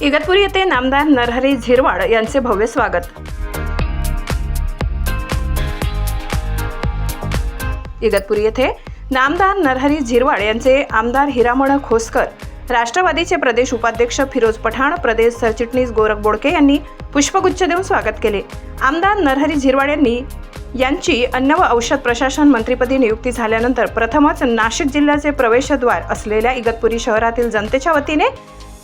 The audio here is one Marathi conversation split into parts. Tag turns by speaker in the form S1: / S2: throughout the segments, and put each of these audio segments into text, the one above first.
S1: इगतपुरी येथे नामदार नरहरी झिरवाड यांचे भव्य स्वागत. इगतपुरी येथे नामदार नरहरी झिरवाड यांचे आमदार हिरामण खोसकर राष्ट्रवादीचे प्रदेश उपाध्यक्ष फिरोज पठाण प्रदेश सरचिटणीस गोरख बोडके यांनी पुष्पगुच्छ देऊन स्वागत केले. आमदार नरहरी झिरवाड यांनी यांची अन्न व औषध प्रशासन मंत्रीपदी नियुक्ती झाल्यानंतर प्रथमच नाशिक जिल्ह्याचे प्रवेशद्वार असलेल्या इगतपुरी शहरातील जनतेच्या वतीने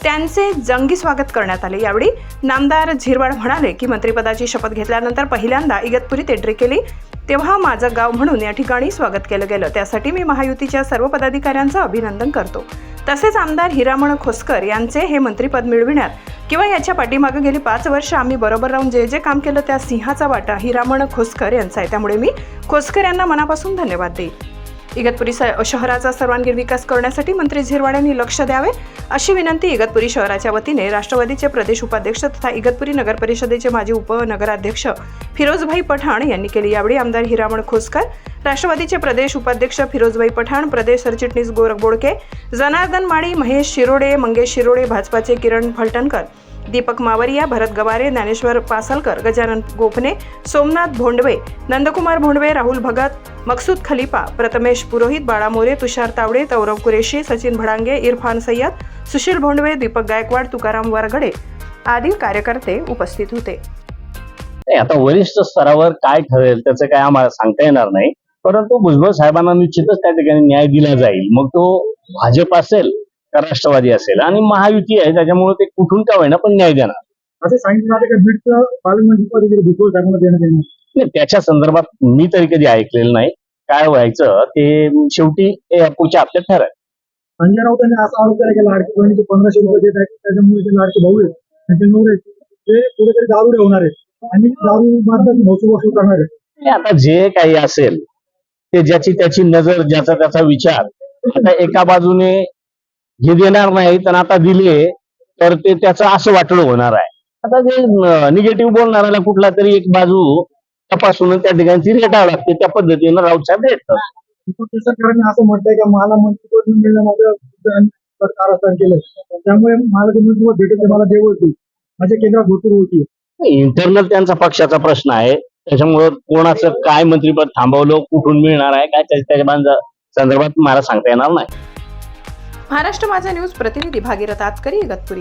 S1: त्यांचे जंगी स्वागत करण्यात आले. यावेळी नामदार झिरवाड म्हणाले की मंत्रिपदाची शपथ घेतल्यानंतर पहिल्यांदा इगतपुरीत एंट्री केली. तेव्हा माझं गाव म्हणून या ठिकाणी स्वागत केलं गेलं. त्यासाठी मी महायुतीच्या सर्व पदाधिकाऱ्यांचं अभिनंदन करतो. तसेच आमदार हिरामण खोसकर यांचे हे मंत्रिपद मिळविण्यात किंवा याच्या पाठीमागे गेली पाच वर्ष आम्ही बरोबर राहून जे जे काम केलं त्या सिंहाचा वाटा हिरामण खोसकर यांचा आहे. त्यामुळे मी खोसकर यांना मनापासून धन्यवाद देईल इगतपुरी स- शहराचा सर्वांगीण विकास करण्यासाठी मंत्री झिरवाड यांनी लक्ष द्यावे अशी विनंती इगतपुरी शहराच्या वतीने राष्ट्रवादीचे प्रदेश उपाध्यक्ष तथा इगतपुरी नगर परिषदेचे माजी उपनगराध्यक्ष फिरोजभाई पठाण यांनी केली. यावेळी आमदार हिरामण खोसकर राष्ट्रवादीचे प्रदेश उपाध्यक्ष फिरोजभाई पठाण प्रदेश सरचिटणीस गोरख बोडके जनार्दन माळी महेश शिरोडे मंगेश शिरोडे भाजपाचे किरण फलटणकर दीपक मावरिया भरत गवारे ज्ञानेश्वर पासलकर गजानन गोपने सोमनाथ भोंडवे नंदकुमार भोंडवे राहुल भगत मकसूद खलिफा प्रथमेश पुरोहित बाळा मोरे तुषार तावडे तौरव कुरेशी सचिन भडांगे इरफान सय्यद सुशील भोंडवे दीपक गायकवाड तुकाराम वरगडे आदी कार्यकर्ते उपस्थित होते.
S2: आता वरिष्ठ स्तरावर काय ठरेल त्याचं काय आम्हाला सांगता येणार नाही. परंतु भुजबळ साहेबांना निश्चितच त्या ठिकाणी न्याय दिला जाईल. मग तो भाजप असेल का राष्ट्रवादी असेल? आणि महायुती आहे त्याच्यामुळे ते कुठून का होईना पण न्याय देणार.
S3: असं सांगितलं
S2: नाही, त्याच्या संदर्भात मी तरी कधी ऐकलेलं नाही. काय व्हायचं ते शेवटी पुढच्या हप्त्यात ठरेल.
S3: संजय राऊत यांनी असा आरोप केला की लाडकी बहिणीचे पंधराशे रुपये देत आहेत त्याच्यामुळे जे लाडके भाऊ आहेत. त्यांचे नवरे आहेत, ते कुठेतरी दारुडे होणार आहेत. आणि दारू मार्फत महसूल वसूल करणार आहेत.
S2: आता जे काही असेल ते ज्याची त्याची नजर ज्याचा त्याचा विचार. आता एका बाजूने हे देणार नाही तर आता दिले तर ते त्याचं असं वाटणं होणार आहे. आता जे निगेटिव्ह बोलणाऱ्याला कुठला तरी एक बाजू तपासून त्या ठिकाणी ती रेटावं लागते. त्या पद्धतीनं राऊत साहेब रेटतात
S3: सरकारने असं म्हटलंय की मला मंत्रिपद मिळण्यामध्ये कारस्थान केलं. त्यामुळे मला ते मंत्रिपद भेटत मला देव होती माझ्या केंद्रात भरपूर होती.
S2: इंटरनल त्यांचा पक्षाचा प्रश्न आहे. त्याच्यामुळं कोणाचं काय मंत्रीपद थांबवलं कुठून मिळणार आहे काय त्याच्या संदर्भात मला सांगता येणार नाही.
S1: महाराष्ट्र माझा न्यूज प्रतिनिधी भागीरथ आचकरी इगतपुरी